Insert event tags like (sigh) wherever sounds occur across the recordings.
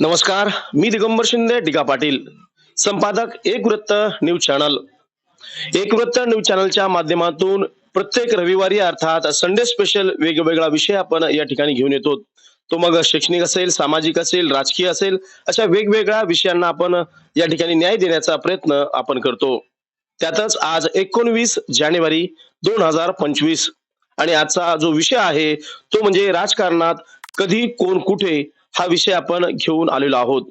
नमस्कार मी दिगंबर शिंदे डिगा पाटील. संपादक एक वृत्त न्यूज चॅनल. एक वृत्त न्यूज चॅनलच्या माध्यमातून प्रत्येक रविवारी अर्थात संडे स्पेशल वेगवेगळा विषय आपण या ठिकाणी घेऊन येतो. तो मग शैक्षणिक असेल सामाजिक असेल राजकीय असेल अशा वेगवेगळ्या विषयांना आपण या ठिकाणी न्याय देण्याचा प्रयत्न आपण करतो. त्यातच आज एकोणवीस जानेवारी दोन हजार पंचवीस. आणि आजचा जो विषय आहे तो म्हणजे राजकारणात कधी कोण कुठे हा विषय आपण घेऊन आलेलो आहोत.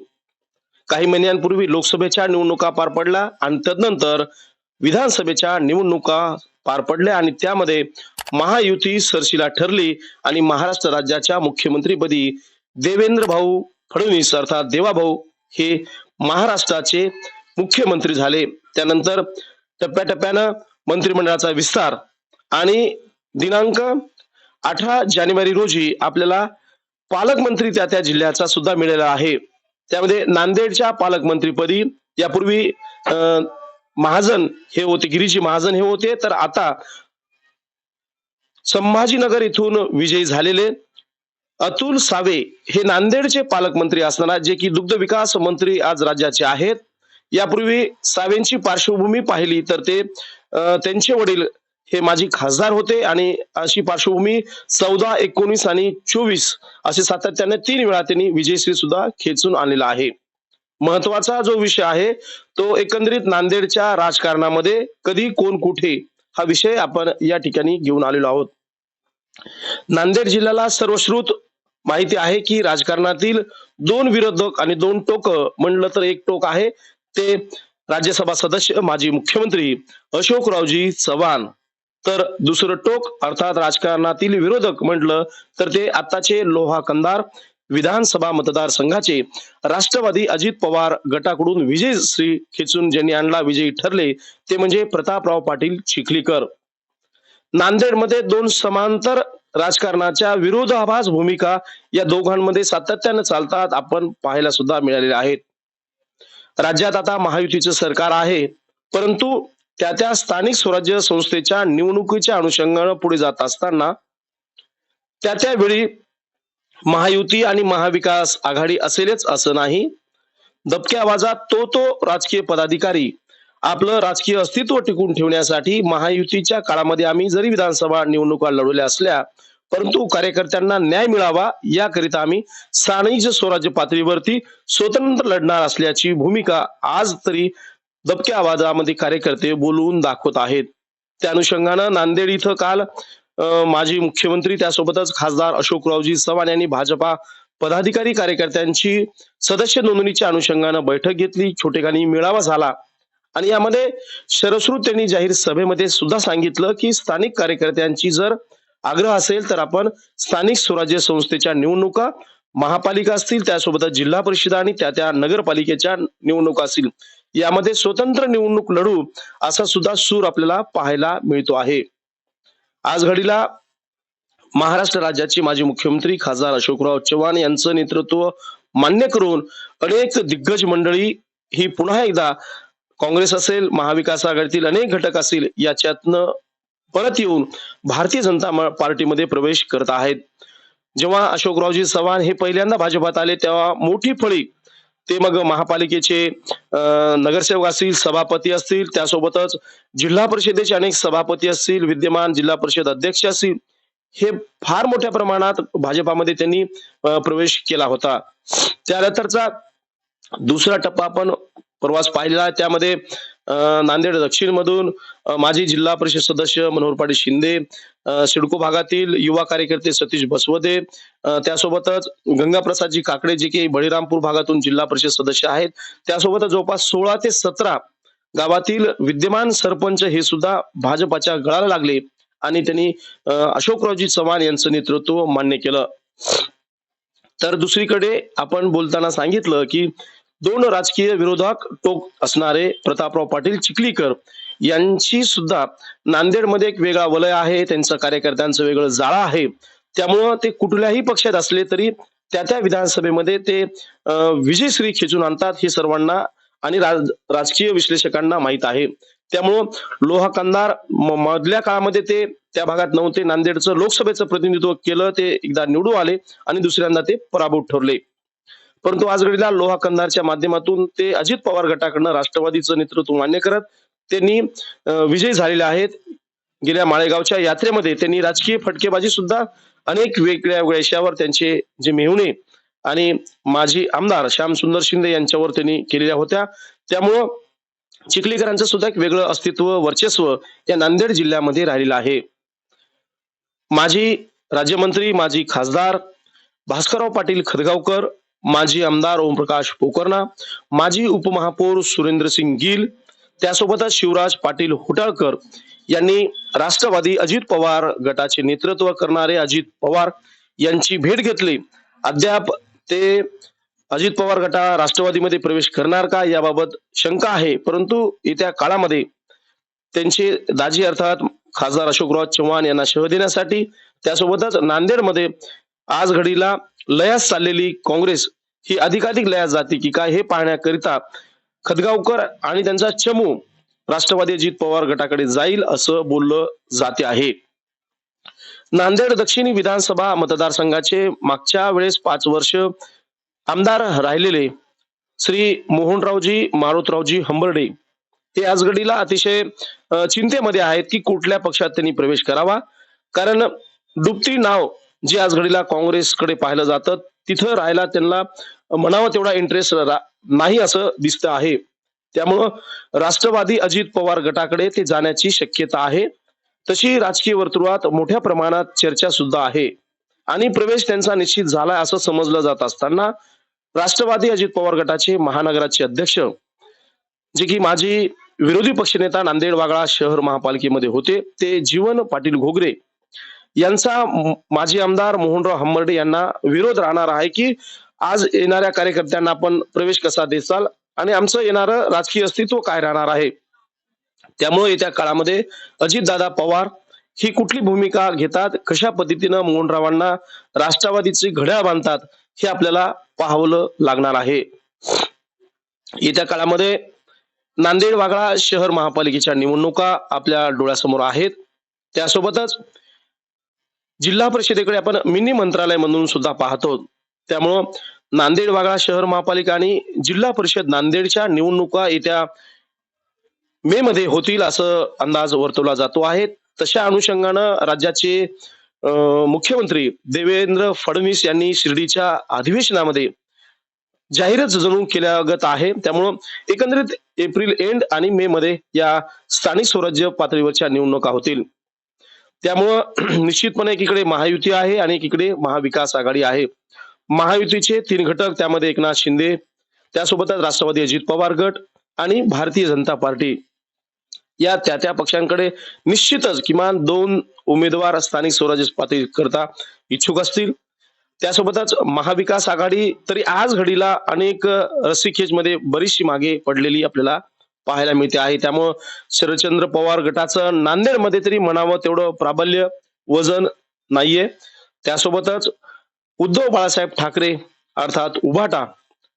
काही महिन्यांपूर्वी लोकसभेच्या निवडणुका पार पडल्या आणि तदनंतर विधानसभेच्या निवडणुका पार पडल्या आणि त्यामध्ये महायुती सरशीला ठरली आणि महाराष्ट्र राज्याच्या मुख्यमंत्रीपदी देवेंद्र भाऊ फडणवीस अर्थात देवाभाऊ हे महाराष्ट्राचे मुख्यमंत्री झाले. त्यानंतर टप्प्याटप्प्यानं मंत्रिमंडळाचा विस्तार आणि दिनांक अठरा जानेवारी रोजी आपल्याला पालकमंत्री त्या त्या जिल्ह्याचा सुद्धा मिळाला आहे. त्यामध्ये नांदेडच्या पालकमंत्रीपदी यापूर्वी महाजन हे होते गिरीजी महाजन हे होते. तर आता संभाजीनगर इथून विजयी झालेले अतुल सावे हे नांदेडचे पालकमंत्री असणार जे की दुग्ध विकास मंत्री आज राज्याचे आहेत. यापूर्वी सावेंची पार्श्वभूमी पाहिली तर ते अं, त्यांचे वडील हे माझी खासदार होते आणि अशी पार्श्वभूमी चौदा एकोणीस आणि चोवीस असे सातत्याने तीन वेळा त्यांनी विजयश्री सुद्धा खेचून आणलेला आहे. महत्त्वाचा जो विषय आहे तो एकंदरीत नांदेडच्या राजकारणामध्ये कधी कोण कुठे हा विषय आपण या ठिकाणी घेऊन आलेलो आहोत. नांदेड जिल्ह्याला सर्वश्रुत माहिती आहे की राजकारणातील दोन विरोधक आणि दोन टोक म्हणलं तर एक टोक आहे ते राज्यसभा सदस्य माजी मुख्यमंत्री अशोकरावजी चव्हाण. तर दुसरं टोक अर्थात राजकारणातील विरोधक म्हटलं तर ते आताचे लोहा कंदार विधानसभा मतदारसंघाचे राष्ट्रवादी अजित पवार गटाकडून विजय श्री खेचून ज्यांनी आणला विजयी ठरले ते म्हणजे प्रतापराव पाटील चिखलीकर. नांदेडमध्ये दोन समांतर राजकारणाच्या विरोधाभास भूमिका या दोघांमध्ये सातत्याने चालतात आपण पाहायला सुद्धा मिळालेल्या आहेत. राज्यात आता महायुतीचं सरकार आहे परंतु त्या त्या स्थानिक स्वराज्य संस्थेच्या निवडणुकीच्या अनुषंगानं पुढे जात असताना त्या त्यावेळी महायुती आणि महाविकास आघाडी असेलच असं नाही. दबक्या आवाजात तो तो राजकीय पदाधिकारी आपलं राजकीय अस्तित्व टिकून ठेवण्यासाठी महायुतीच्या काळामध्ये आम्ही जरी विधानसभा निवडणुका लढवल्या असल्या परंतु कार्यकर्त्यांना न्याय मिळावा याकरिता आम्ही स्थानिक स्वराज्य पातळीवरती स्वतंत्र लढणार असल्याची भूमिका आज तरी दबक्या आवाजामध्ये कार्यकर्ते बोलवून दाखवत आहेत. त्या अनुषंगानं नांदेड इथं काल माजी मुख्यमंत्री त्यासोबतच खासदार अशोकरावजी चव्हाण यांनी भाजपा पदाधिकारी कार्यकर्त्यांची सदस्य नोंदणीच्या अनुषंगानं बैठक घेतली. छोटेखानी मेळावा झाला. आणि यामध्ये शरश्रुत त्यांनी जाहीर सभेमध्ये सुद्धा सांगितलं की स्थानिक कार्यकर्त्यांची जर आग्रह असेल तर आपण स्थानिक स्वराज्य संस्थेच्या निवडणुका महापालिका असतील त्यासोबतच जिल्हा परिषद आणि त्या त्या नगरपालिकेच्या निवडणुका असतील. यामध्ये स्वतंत्र निवडणूक लढू असा सुद्धा सूर आपल्याला पाहायला मिळतो आहे. आज घडीला महाराष्ट्र राज्याचे माजी मुख्यमंत्री खासदार अशोकराव चव्हाण यांचं नेतृत्व मान्य करून अनेक दिग्गज मंडळी ही पुन्हा एकदा काँग्रेस असेल महाविकास आघाडीतील अनेक घटक असतील याच्यातनं परत येऊन भारतीय जनता पार्टीमध्ये प्रवेश करत आहेत. जेव्हा अशोकरावजी चव्हाण हे पहिल्यांदा भाजपात आले तेव्हा मोठी फळी ते मग महापालिकेचे नगरसेवक असतील सभापती असतील त्यासोबतच जिल्हा परिषदेचे अनेक सभापती असतील विद्यमान जिल्हा परिषद अध्यक्ष असतील हे फार मोठ्या प्रमाणात भाजपामध्ये त्यांनी प्रवेश केला होता. त्यानंतरचा दुसरा टप्पा आपण प्रवास पाहिला त्यामध्ये नांदेड दक्षिण मधून माजी जिल्हा परिषद सदस्य मनोहर पाटील शिंदे सिडको भागातील युवा कार्यकर्ते सतीश बसवदे. त्यासोबतच गंगाप्रसादजी काकडे जे की बळीरामपूर भागातून जिल्हा परिषद सदस्य आहेत. त्यासोबतच जवळपास सोळा ते सतरा गावातील विद्यमान सरपंच हे सुद्धा भाजपाच्या गळाला लागले आणि त्यांनी अं, अशोकरावजी चव्हाण यांचं नेतृत्व मान्य केलं. तर दुसरीकडे आपण बोलताना सांगितलं की दोन राजकीय विरोधक टोक असणारे प्रतापराव पाटील चिखलीकर यांची सुद्धा नांदेडमध्ये एक वेगळा वलय आहे त्यांचं कार्यकर्त्यांचं वेगळं जाळं आहे. त्यामुळं ते कुठल्याही पक्षात असले तरी त्या त्या विधानसभेमध्ये ते अं, विजयश्री खेचून आणतात हे सर्वांना आणि राज- राजकीय विश्लेषकांना माहीत आहे. त्यामुळं लोहा कंदार म- मधल्या काळामध्ये ते त्या भागात नव्हते. नांदेडचं लोकसभेचं प्रतिनिधित्व केलं ते एकदा निवडून आले आणि दुसऱ्यांदा ते पराभूत ठरले. परंतु आज घडीला लोहा कंधारच्या माध्यमातून ते अजित पवार गटाकडनं राष्ट्रवादीचं नेतृत्व मान्य करत त्यांनी विजयी झालेले आहेत. गेल्या माळेगावच्या यात्रेमध्ये त्यांनी राजकीय फटकेबाजी सुद्धा अनेक वेगळ्या विषयावर त्यांचे जे मेहुणे आणि माजी आमदार श्यामसुंदर शिंदे यांच्यावर त्यांनी केलेल्या होत्या. त्यामुळं चिखलीकरांचं सुद्धा एक वेगळं अस्तित्व वर्चस्व या नांदेड जिल्ह्यामध्ये राहिलेलं आहे. माजी राज्यमंत्री माजी खासदार भास्करराव पाटील खदगावकर माजी आमदार ओमप्रकाश पोकर्णा माजी उपमहापौर सुरेंद्रसिंग गिल त्यासोबतच शिवराज पाटील हुटाळकर यांनी राष्ट्रवादी अजित पवार गटाचे नेतृत्व करणारे अजित पवार यांची भेट घेतली. अद्याप ते अजित पवार गटा राष्ट्रवादीमध्ये प्रवेश करणार का याबाबत शंका आहे. परंतु येत्या काळामध्ये त्यांचे दाजी अर्थात खासदार अशोकराव चव्हाण यांना शह देण्यासाठी त्यासोबतच नांदेडमध्ये आज घडीला लयास चाललेली काँग्रेस ही अधिकाधिक लयास जाते की काय हे पाहण्याकरिता खदगावकर आणि त्यांचा चमू राष्ट्रवादी अजित पवार गटाकडे जाईल असं बोललं जाते आहे. नांदेड दक्षिणी विधानसभा मतदारसंघाचे मागच्या वेळेस पाच वर्ष आमदार राहिलेले श्री मोहनरावजी मारुतरावजी हंबर्डे हे आज घडीला अतिशय चिंतेमध्ये आहेत की कुठल्या पक्षात त्यांनी प्रवेश करावा. कारण डुबती नाव जे आज घडीला काँग्रेसकडे पाहिलं जातं तिथं राहायला त्यांना म्हणावा तेवढा इंटरेस्ट नाही असं दिसतं आहे. त्यामुळं राष्ट्रवादी अजित पवार गटाकडे ते जाण्याची शक्यता आहे. तशी राजकीय वर्तुळात मोठ्या प्रमाणात चर्चा सुद्धा आहे. आणि प्रवेश त्यांचा निश्चित झाला असं समजलं जात असताना राष्ट्रवादी अजित पवार गटाचे महानगराचे अध्यक्ष जे की माजी विरोधी पक्षनेता नांदेड वागळा शहर महापालिकेमध्ये होते ते जीवन पाटील घोगरे यांचा माजी आमदार मोहनराव हंबर्डे यांना विरोध राहणार आहे की आज येणाऱ्या कार्यकर्त्यांना आपण प्रवेश कसा देसाल आणि आमचं येणारं राजकीय अस्तित्व काय राहणार आहे? त्यामुळे येत्या काळामध्ये अजितदादा पवार ही कुठली भूमिका घेतात? कशा पद्धतीनं मोहनरावांना राष्ट्रवादीचे घड्याळ बांधतात हे आपल्याला पाहावलं लागणार आहे. येत्या काळामध्ये नांदेड वागळा शहर महापालिकेच्या निवडणुका आपल्या डोळ्यासमोर आहेत. त्यासोबतच जिल्हा परिषदेकडे आपण मिनी मंत्रालय म्हणून सुद्धा पाहतो. त्यामुळं नांदेड वागळा शहर महापालिका आणि जिल्हा परिषद नांदेडच्या निवडणुका येत्या मे मध्ये होतील असं अंदाज वर्तवला जातो आहे. तशा अनुषंगानं राज्याचे मुख्यमंत्री देवेंद्र फडणवीस यांनी शिर्डीच्या अधिवेशनामध्ये जाहीरच जणू केल्यागत आहे. त्यामुळं एकंदरीत एप्रिल एंड आणि मे मध्ये या स्थानिक स्वराज्य पातळीवरच्या निवडणुका होतील. त्यामुळं (clears throat) निश्चितपणे एकीकडे महायुती आहे आणि एकीकडे महाविकास आघाडी आहे. महायुतीचे तीन घटक त्यामध्ये एकनाथ शिंदे त्यासोबतच राष्ट्रवादी अजित पवार गट आणि भारतीय जनता पार्टी. या त्या त्या पक्षांकडे निश्चितच किमान दोन उमेदवार स्थानिक स्वराज्य पातळी करता इच्छुक असतील. त्यासोबतच महाविकास आघाडी तरी आज घडीला अनेक रस्सीखेच मध्ये बरीचशी मागे पडलेली आपल्याला पाहायला मिळते आहे. त्यामुळं शरदचंद्र पवार गटाचं नांदेडमध्ये तरी म्हणावं तेवढं प्राबल्य वजन नाहीये. त्यासोबतच उद्धव बाळासाहेब ठाकरे अर्थात उभाटा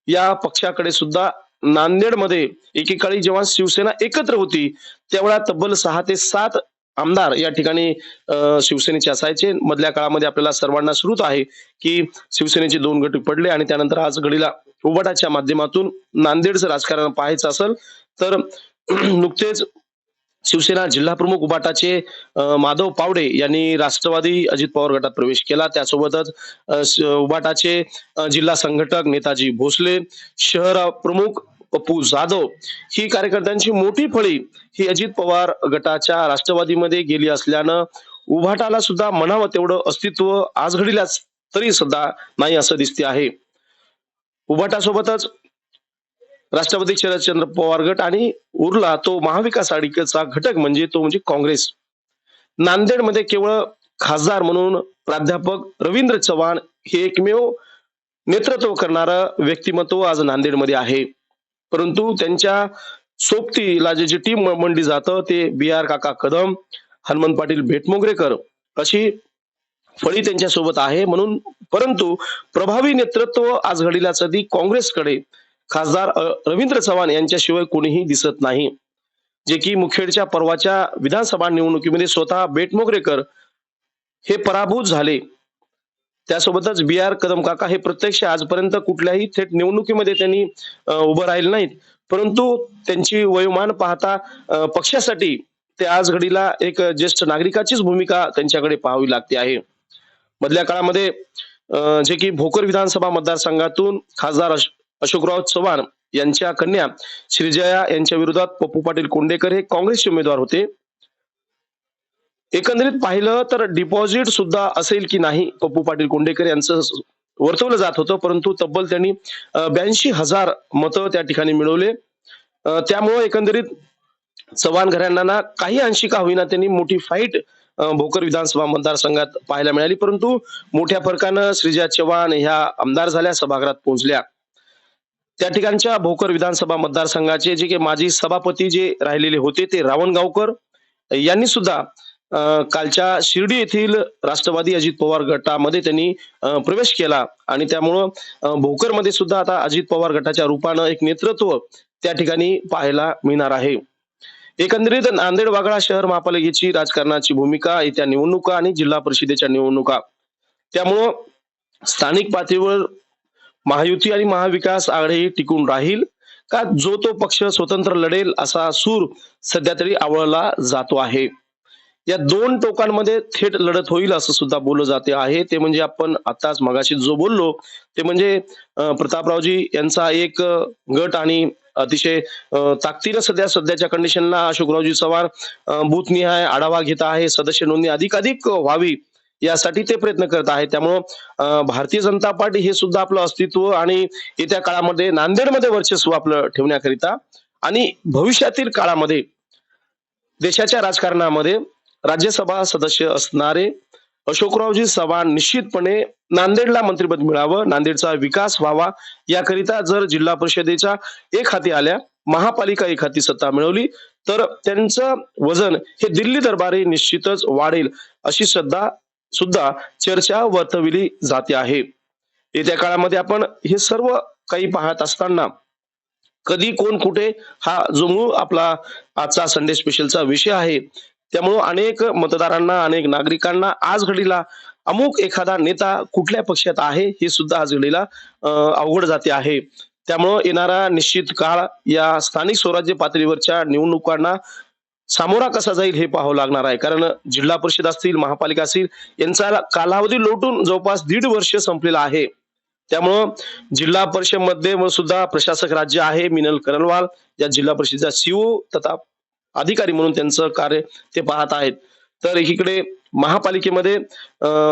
या पक्षाकडे सुद्धा नांदेडमध्ये एकेकाळी जेव्हा शिवसेना एकत्र होती तेवढ्या तब्बल सहा ते सात आमदार या ठिकाणी अं, शिवसेनेचे असायचे. मधल्या काळामध्ये आपल्याला सर्वांना श्रुत आहे की शिवसेनेचे दोन गट पडले आणि त्यानंतर आज घडीला उभाटाच्या माध्यमातून नांदेडचं राजकारण पाहायचं असेल तर (clears throat) नुकतेच शिवसेना जिल्हा प्रमुख उबाटाचे माधव पावडे यांनी राष्ट्रवादी अजित पवार गटात प्रवेश केला. त्यासोबतच उबाटाचे जिल्हा संघटक नेताजी भोसले शहर प्रमुख पप्पू जाधव ही कार्यकर्त्यांची मोठी फळी ही अजित पवार गटाच्या राष्ट्रवादीमध्ये गेली असल्यानं उभाटाला सुद्धा म्हणावं तेवढं अस्तित्व आज घडीलाच तरी सुद्धा नाही असं दिसते आहे. उभाटासोबतच राष्ट्रवादी शरदचंद्र पवार गट आणि उरला तो महाविकास आघाडीचा घटक म्हणजे तो म्हणजे काँग्रेस. नांदेडमध्ये केवळ खासदार म्हणून प्राध्यापक रवींद्र चव्हाण हे एकमेव नेतृत्व करणारं व्यक्तिमत्व आज नांदेडमध्ये आहे. परंतु त्यांच्या सोबतीला जे जी टीम मंडली जातं ते बी आर काका कदम हनुमंत पाटील भेटमोगरेकर अशी फळी त्यांच्यासोबत आहे. म्हणून परंतु प्रभावी नेतृत्व आज घडीला सदी काँग्रेसकडे खासदार रवींद्र चव्हाण यांच्याशिवाय कोणीही दिसत नाही. जे की मुखेडच्या परवाच्या विधानसभा निवडणुकीमध्ये स्वतः बेटमोगरेकर हे पराभूत झाले. त्यासोबतच बी आर कदम काका हे प्रत्यक्ष आजपर्यंत कुठल्याही थेट निवडणुकीमध्ये त्यांनी उभं राहिले नाहीत. परंतु त्यांची वयोमान पाहता पक्षासाठी ते आज घडीला एक ज्येष्ठ नागरिकाचीच भूमिका त्यांच्याकडे पाहावी लागते आहे. मधल्या काळामध्ये जे की भोकर विधानसभा मतदारसंघातून खासदार अशोकराव चव्हाण यांच्या कन्या श्रीजया यांच्या विरोधात पप्पू पाटील कोंडेकर हे काँग्रेसचे उमेदवार होते. एकंदरीत पाहिलं तर डिपॉझिट सुद्धा असेल की नाही? पप्पू पाटील कोंडेकर यांचं वर्तवलं जात होतं परंतु तब्बल त्यांनी ब्याऐंशी हजार मतं त्या ठिकाणी मिळवले. त्यामुळे एकंदरीत चव्हाण घराण्यांना काही अंशी का होईना त्यांनी मोठी फाईट भोकर विधानसभा मतदारसंघात पाहायला मिळाली. परंतु मोठ्या फरकानं श्रीजा चव्हाण ह्या आमदार झाल्या सभागृहात पोहोचल्या. त्या ठिकाणच्या भोकर विधानसभा मतदारसंघाचे जे काही माजी सभापती जे राहिलेले होते ते रावणगावकर यांनी सुद्धा कालच्या शिर्डी येथील राष्ट्रवादी अजित पवार गटामध्ये त्यांनी प्रवेश केला. आणि त्यामुळं भोकरमध्ये सुद्धा आता अजित पवार गटाच्या रूपानं एक नेतृत्व त्या ठिकाणी पाहायला मिळणार आहे. एकंदरीत नांदेड वागळा शहर महापालिकेची राजकारणाची भूमिका येत्या निवडणुका आणि जिल्हा परिषदेच्या निवडणुका. त्यामुळं स्थानिक पातळीवर महायुती आणि महाविकास आघाडी टिकून राहील का जो तो पक्ष स्वतंत्र लढेल असा सूर सध्या तरी आवळला जातो आहे? या दोन टोकांमध्ये थेट लढत होईल असं सुद्धा बोललं जाते आहे. ते म्हणजे आपण आताच मगाशी जो बोललो ते म्हणजे प्रतापरावजी यांचा एक गट आणि अतिशय ताकदीनं सध्या सध्याच्या कंडिशनला अशोकरावजी चव्हाण बूथनिहाय आढावा घेत आहे. सदस्य नोंदणी अधिकाधिक व्हावी यासाठी ते प्रयत्न करत आहे त्यामुळं भारतीय जनता पार्टी हे सुद्धा आपलं अस्तित्व आणि येत्या काळामध्ये नांदेडमध्ये वर्चस्व आपलं ठेवण्याकरिता आणि भविष्यातील काळामध्ये देशाच्या राजकारणामध्ये राज्यसभा सदस्य असणारे अशोकरावजी चव्हाण निश्चितपणे नांदेडला मंत्रिपद मिळावं नांदेडचा विकास व्हावा याकरिता जर जिल्हा परिषदेच्या एक हाती आल्या महापालिका एक हाती सत्ता मिळवली तर त्यांचं वजन हे दिल्ली दरबारी निश्चितच वाढेल अशी श्रद्धा सुद्धा चर्चा वर्तविली जाते आहे. येत्या काळामध्ये आपण हे सर्व काही पाहत असताना कधी कोण कुठे हा जो मूळ आपला आजचा संडे स्पेशलचा विषय आहे त्यामुळं अनेक मतदारांना अनेक नागरिकांना आज घडीला अमुक एखादा नेता कुठल्या पक्षात आहे हे सुद्धा आज घडीला अं, अवघड जाते आहे. त्यामुळं येणारा निश्चित काळ या स्थानिक स्वराज्य पातळीवरच्या निवडणुकांना सामोरा कसा जाईल हे पाहावं लागणार आहे. कारण जिल्हा परिषद असतील महापालिका असतील यांचा कालावधी लोटून जवळपास दीड वर्ष संपलेला आहे. त्यामुळं जिल्हा परिषदमध्ये व सुद्धा प्रशासक राज्य आहे मिनल करणवाल या जिल्हा परिषदेचा सीओ तथा अधिकारी म्हणून त्यांचं कार्य ते पाहत आहेत. तर एकीकडे महापालिकेमध्ये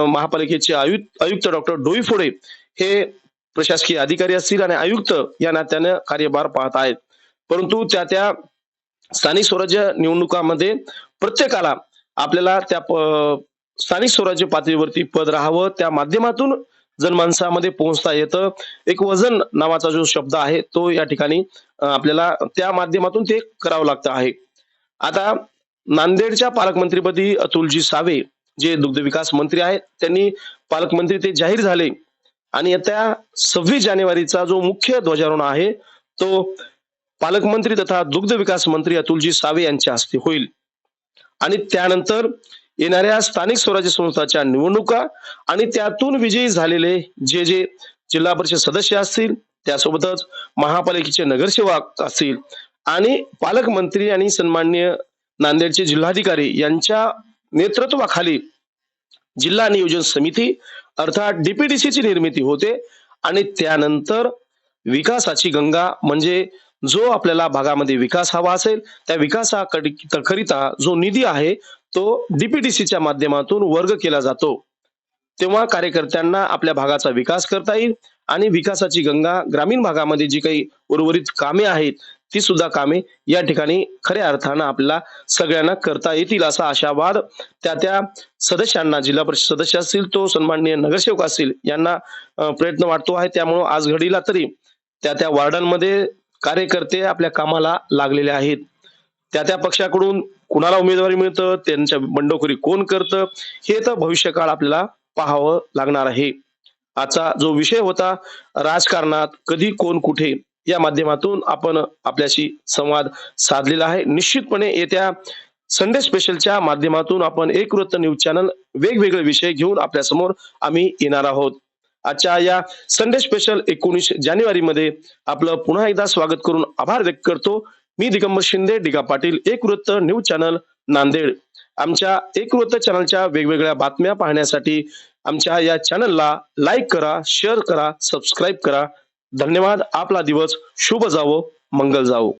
महापालिकेचे आयुक्त आयुक्त डॉक्टर डोईफोडे हे प्रशासकीय अधिकारी असतील आणि आयुक्त या नात्यानं कार्यभार पाहत आहेत. परंतु त्या त्या स्थानिक स्वराज्य निवडणुकामध्ये प्रत्येकाला आपल्याला त्या स्थानिक स्वराज्य पातळीवरती पद राहावं त्या माध्यमातून जनमानसामध्ये पोहोचता येतं. एक वजन नावाचा जो शब्द आहे तो या ठिकाणी आपल्याला त्या माध्यमातून ते करावं लागतं आहे. आता नांदेडच्या पालकमंत्रीपदी अतुलजी सावे जे दुग्ध विकास मंत्री आहेत त्यांनी पालकमंत्री ते जाहीर झाले. आणि त्या सव्वीस जानेवारीचा जो मुख्य ध्वजारोहण आहे तो पालकमंत्री तथा दुग्ध विकास मंत्री अतुलजी सावे यांच्या हस्ते होईल. आणि त्यानंतर येणाऱ्या स्थानिक स्वराज्य संस्थाच्या निवडणुका आणि त्यातून विजयी झालेले जे जे जिल्हा परिषद सदस्य असतील त्यासोबतच महापालिकेचे नगरसेवक असतील आणि पालकमंत्री आणि सन्मान्य नांदेडचे जिल्हाधिकारी यांच्या नेतृत्वाखाली जिल्हा नियोजन समिती अर्थात डीपीडीसीची निर्मिती होते आणि त्यानंतर विकासाची गंगा म्हणजे जो आपल्याला भागामध्ये विकास हवा असेल त्या विकासाकरिता जो निधी आहे तो डीपीडीसीच्या माध्यमातून वर्ग केला जातो. तेव्हा कार्यकर्त्यांना आपल्या भागाचा विकास करता येईल आणि विकासाची गंगा ग्रामीण भागामध्ये जी काही उर्वरित कामे आहेत ती सुद्धा कामे या ठिकाणी खऱ्या अर्थानं आपल्याला सगळ्यांना करता येतील असा आशावाद त्या त्या सदस्यांना जिल्हा परिषद सदस्य असतील तो सन्माननीय नगरसेवक असतील यांना प्रयत्न वाटतो आहे. त्यामुळं आज घडीला तरी त्या त्या वार्डांमध्ये कार्यकर्ते आपल्या कामाला लागलेले आहेत. त्या त्या पक्षाकडून कुणाला उमेदवारी मिळतं त्यांच्या बंडखोरी कोण करतं हे तर भविष्यकाळ आपल्याला पाहावं लागणार आहे. आजचा जो विषय होता राजकारणात कधी कोण कुठे या माध्यमातून आपण आपल्याशी संवाद साधलेला आहे. निश्चितपणे येत्या संडे स्पेशलच्या माध्यमातून आपण एक वृत्त न्यूज चॅनल वेगवेगळे विषय घेऊन आपल्यासमोर आम्ही येणार आहोत. आजच्या या संडे स्पेशल एकोणीस जानेवारी मध्ये आपलं पुन्हा एकदा स्वागत करून आभार व्यक्त करतो. मी दिगंबर शिंदे डिगा पाटील एक वृत्त न्यूज चॅनल नांदेड. आमच्या एक वृत्त चॅनलच्या वेगवेगळ्या बातम्या पाहण्यासाठी आमच्या या चॅनलला लाईक करा शेअर करा सबस्क्राईब करा. धन्यवाद. आपला दिवस शुभ जावो मंगल जावो.